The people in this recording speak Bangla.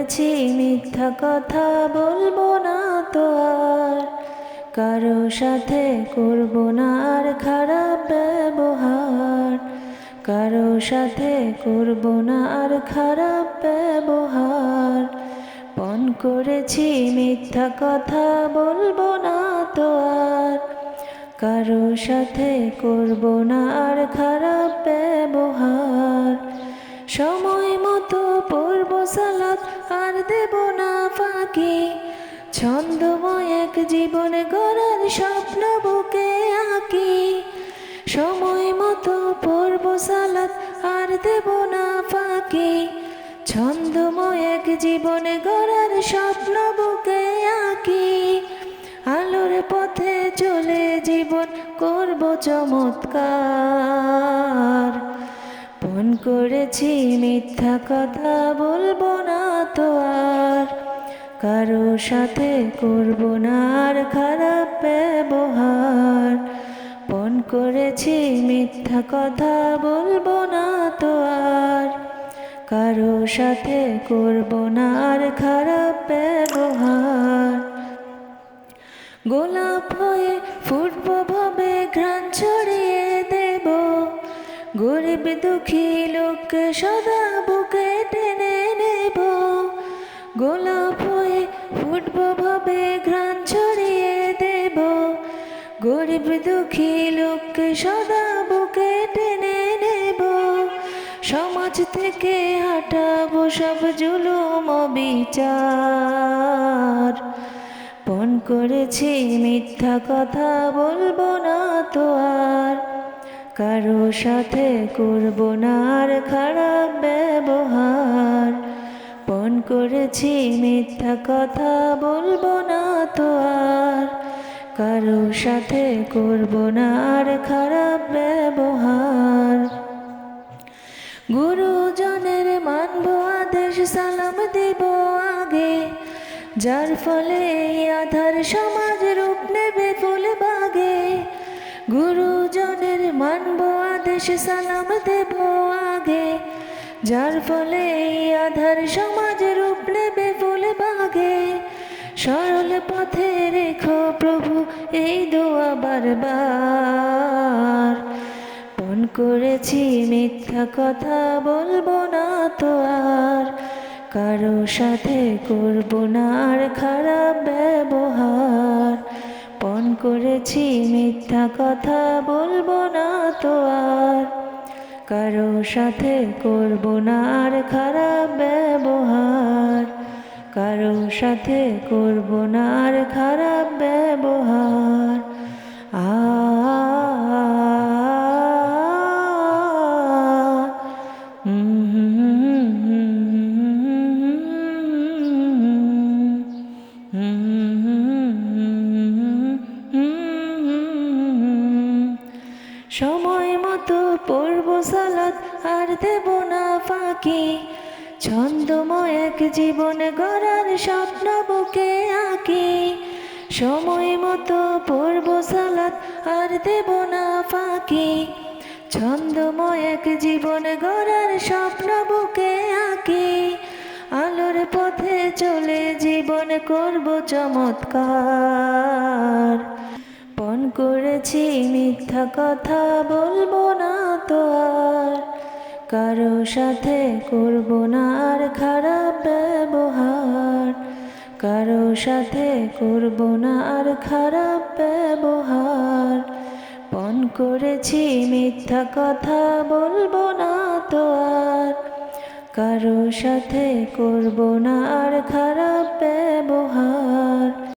করেছি মিথ্যা কথা বলব না তো আর। কারও সাথে করব না আর খারাপ ব্যবহার। কারও সাথে করব না আর খারাপ ব্যবহার। পণ করেছি মিথ্যা কথা বলব না তো আর। কারও সাথে করব না আর খারাপ ব্যবহার। সময় মতো পড়ব সালাত, আর দেব না ফাঁকি। ছন্দময় এক জীবন গড়ার স্বপ্ন বুকে আঁকি। সময় মতো পড়ব সালাত, আর দেব না ফাঁকি। ছন্দময় এক জীবন গড়ার স্বপ্ন বুকে আঁকি। আলোর পথে চলে জীবন করব চমৎকার। পণ করেছি মিথ্যা কথা বলব না তো আর। কারও সাথে করব না আর খারাপ ব্যবহার। পণ করেছি মিথ্যা কথা বলব না তো আর। কারও সাথে করব না আর খারাপ ব্যবহার। গোলাপ গরিব দুঃখী লোককে সদা বুকে টেনে নেব। গোলাপ হয়ে ফুটব ভাবে ঘ্রাণ ছড়িয়ে দেব। গরিব দুঃখী লোককে সদা বুকে টেনে নেব। সমাজ থেকে হাঁটাবো সব জুলুম বিচার পণ করেছি মিথ্যা কথা বলব না তো আর। কারও সাথে করব না আর খারাপ ব্যবহার। পণ করেছি, মিথ্যা কথা বলব না তো আর। কারও সাথে করব না আর খারাপ ব্যবহার। গুরুজনের মানব আদেশ, সালাম দেব আগে। যার ফলে আধার সমাজ রূপ নেবে ফুল বাগে। গুরুজনের মানব আদেশ, সালাম দেব আগে। যার ফলে আধার সমাজ রূপ নেবে ফুল বাগে। সরল পথে রেখো প্রভু, এই দোয়া বারবার। পণ করেছি, মিথ্যা কথা বলব না তো আর। কারও সাথে করব না আর খারাপ ব্যবহার। করেছি মিথ্যা কথা বলব না তো আর। কারও সাথে করব না আর খারাপ ব্যবহার। কারও সাথে করব না আর খারাপ ব্যবহার। দেব না ফাঁকি। ছন্দময় এক জীবন গড়ার স্বপ্ন বুকে আঁকি। সময় মতো পড়ব সালাত, আর দেব না ফাঁকি। ছন্দময় এক জীবন গড়ার স্বপ্ন বুকে আঁকি। আলোর পথে চলে জীবন করব চমৎকার। পণ করেছি মিথ্যা কথা বলব আর কারও সাথে করব না আর খারাপ ব্যবহার। কারও সাথে করব না আর খারাপ ব্যবহার। পণ করেছি মিথ্যা কথা বলব না তো আর। কারও সাথে করব না আর খারাপ ব্যবহার।